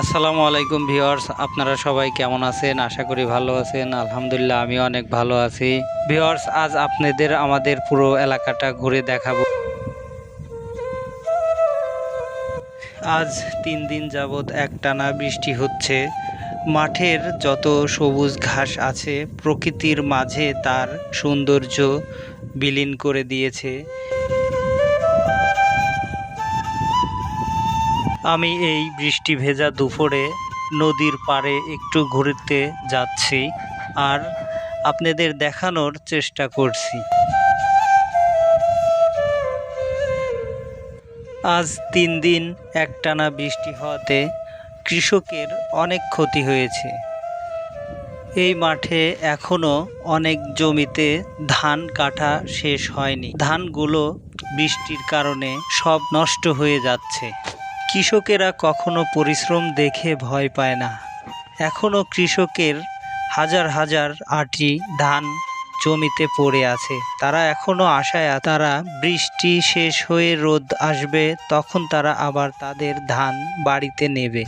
আসসালামু আলাইকুম ভিউয়ার্স, আপনারা সবাই কেমন আছেন? আশা করি ভালো আছেন। আলহামদুলিল্লাহ আমি অনেক ভালো আছি। ভিউয়ার্স, আজ আপনাদের আমাদের পুরো এলাকাটা ঘুরে দেখাবো। আজ তিন দিন যাবৎ একটানা বৃষ্টি হচ্ছে। মাঠের যত সবুজ ঘাস আছে, প্রকৃতির মাঝে তার সৌন্দর্য বিলীন করে দিয়েছে। আমি এই বৃষ্টি ভেজা দুপুরে নদীর পাড়ে একটু ঘুরতে যাচ্ছি আর আপনাদের দেখানোর চেষ্টা করছি। আজ তিন দিন একটানা বৃষ্টি হওয়াতে কৃষকের অনেক ক্ষতি হয়েছে। এই মাঠে এখনও অনেক জমিতে ধান কাটা শেষ হয়নি। ধানগুলো বৃষ্টির কারণে সব নষ্ট হয়ে যাচ্ছে। কৃষকেরা কখনো পরিশ্রম দেখে ভয় পায় না। এখনও কৃষকের হাজার হাজার আটি ধান জমিতে পড়ে আছে। তারা এখনও আশায় তারা বৃষ্টি শেষ হয়ে রোদ আসবে, তখন তারা আবার তাদের ধান বাড়িতে নেবে।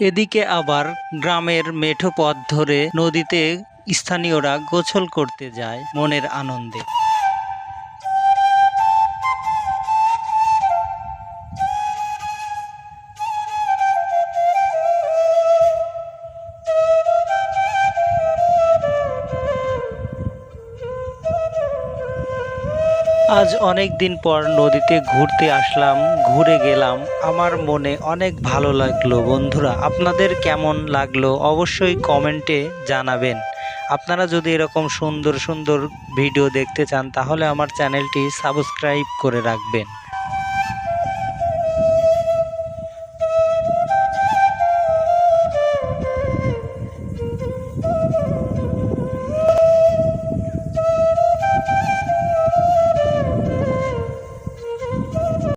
এদিকে আবার গ্রামের মেঠো পথ ধরে নদীতে স্থানীয়রা গোছল করতে যায় মনের আনন্দে। আজ অনেক দিন পর নদীতে ঘুরতে আসলাম, ঘুরে গেলাম। আমার মনে অনেক ভালো লাগল বন্ধুরা। আপনাদের কেমন লাগল অবশ্যই কমেন্টে জানাবেন। আপনারা যদি এরকম সুন্দর সুন্দর ভিডিও দেখতে চান, তাহলে আমার চ্যানেলটি সাবস্ক্রাইব করে রাখবেন।